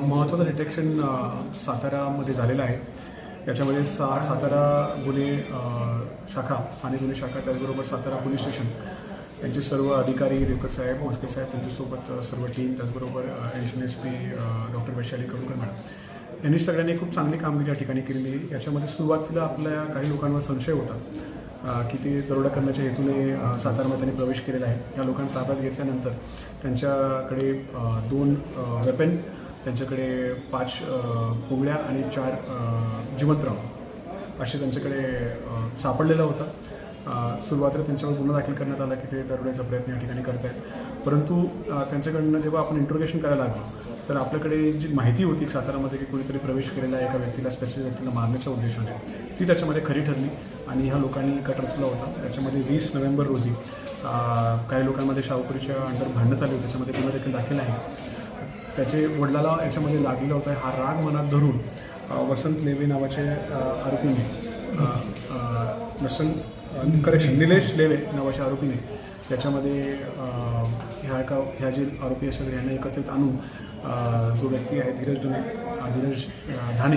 महत्त्वाचं डिटेक्शन सातारामध्ये झालेलं आहे. याच्यामध्ये सा सातारा गुन्हे शाखा स्थानिक गुन्हे शाखा त्याचबरोबर सातारा पोलीस स्टेशन. यांचे सर्व अधिकारी रेवकर साहेब मस्के साहेब त्यांच्यासोबत सर्व टीम त्याचबरोबर additional S P doctor Vaishali Karunakar madam. यांनी सगळ्यांनी खूप चांगली कामगिरी या ठिकाणी केलेली याच्यामध्ये सुरुवातीला आपल्या काही लोकांवर संशय होता की ते दरोडा करण्याच्या हेतूने सातारामध्ये त्यांनी प्रवेश केलेला आहे. या लोकांना ताब्यात घेतल्यानंतर त्यांच्याकडे दोन वेपन त्यांच्याकडे पाच पोवळ्या आणि चार जीवंतराव जिवंतराव असे त्यांच्याकडे सापडलेला होता. सुरुवातीला त्यांच्यावर गुन्हा दाखल करण्यात आला की ते दरोड्याचा प्रयत्न या ठिकाणी करत आहेत परंतु त्यांच्याकडनं जेव्हा आपण इंट्रोगेशन करायला लागलो तर आपल्याकडे जी माहिती होती सातारामध्ये की कोणीतरी प्रवेश केलेला एका व्यक्तीला स्पेसिफिक व्यक्तीला मारण्याच्या उद्देशाने ती त्याच्यामध्ये खरी ठरली आणि ह्या लोकांनी कट रचला होता. त्याच्यामध्ये वीस नोव्हेंबर रोजी काही लोकांमध्ये शाहूपुरीच्या अंडर भांडणं चालली होती त्याच्यामध्ये गुन्हा देखील दाखल आहे. त्याचे वडिलाला याच्यामध्ये लागलेला होता. हा राग मनात धरून वसंत लेवे नावाचे आरोपीने वसंत करेक्शन निलेश लेवे नावाच्या आरोपीने त्याच्यामध्ये ह्या एका ह्या जे आरोपी असेल यांना एकत्रित आणून जो व्यक्ती आहे धीरज धुने धीरज धाने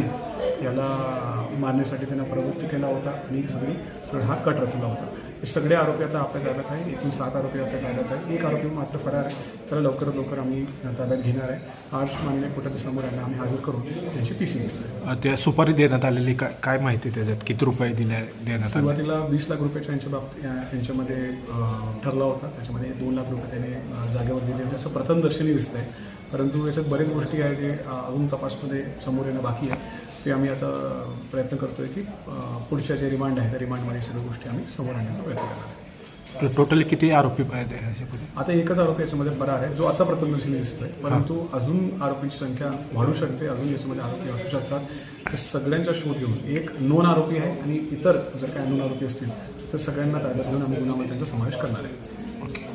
याला मारण्यासाठी त्यांना प्रवृत्त केला होता आणि सगळी सगळा हा कट रचला होता. सगळे आरोपी आता आपल्या ताब्यात आहे एकूण सात आरोपी आपल्या ताब्यात आहे एक आरोपी मात्र फरार आहे. त्याला लवकरात लवकर आम्ही ताब्यात घेणार आहे. आज मान्य कोर्टाच्या समोर यांना आम्ही हजर करून त्यांची पी सी त्या सुपारी देण्यात आलेली काय काय माहिती त्याच्यात? किती रुपये दिल्या देण्यात सुरुवातीला वीस लाख रुपयाच्या यांच्या बाबतीत यांच्यामध्ये ठरला होता. त्याच्यामध्ये दोन लाख रुपये त्याने जागेवर दिले होते. असं प्रथम दर्शनी दिसत आहे परंतु याच्यात बरेच गोष्टी आहे जे अजून तपासमध्ये समोर येणं बाकी आहे. ते आम्ही आता प्रयत्न करतोय की पुढच्या जे रिमांड आहे त्या रिमांडमध्ये सगळ्या गोष्टी आम्ही समोर आणण्याचा प्रयत्न करणार आहे. टोटली किती आरोपी? आता एकच आरोपी याच्यामध्ये फरार आहे जो आता प्रथमदर्शनी दिसतोय. परंतु अजून आरोपींची संख्या वाढू शकते अजून याच्यामध्ये आरोपी असू शकतात. तर सगळ्यांचा शोध घेऊन एक नोन आरोपी आहे आणि इतर जर काही नोन आरोपी असतील तर सगळ्यांना ताब्यात घेऊन आम्ही गुन्ह्यामध्ये त्यांचा समावेश करणार आहे.